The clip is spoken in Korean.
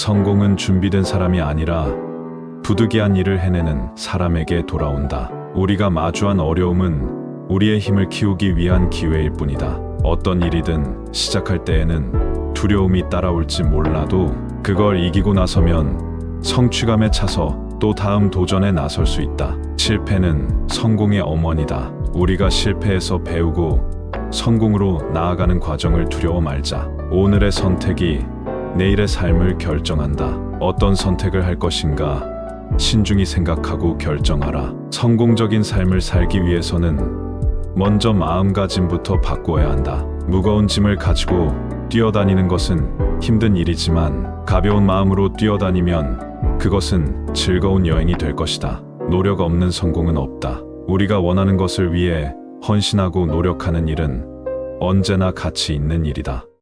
성공은 준비된 사람이 아니라 부득이한 일을 해내는 사람에게 돌아온다. 우리가 마주한 어려움은 우리의 힘을 키우기 위한 기회일 뿐이다. 어떤 일이든 시작할 때에는 두려움이 따라올지 몰라도 그걸 이기고 나서면 성취감에 차서 또 다음 도전에 나설 수 있다. 실패는 성공의 어머니다. 우리가 실패해서 배우고 성공으로 나아가는 과정을 두려워 말자. 오늘의 선택이 내일의 삶을 결정한다. 어떤 선택을 할 것인가 신중히 생각하고 결정하라. 성공적인 삶을 살기 위해서는 먼저 마음가짐부터 바꾸어야 한다. 무거운 짐을 가지고 뛰어다니는 것은 힘든 일이지만 가벼운 마음으로 뛰어다니면 그것은 즐거운 여행이 될 것이다. 노력 없는 성공은 없다. 우리가 원하는 것을 위해 헌신하고 노력하는 일은 언제나 가치 있는 일이다.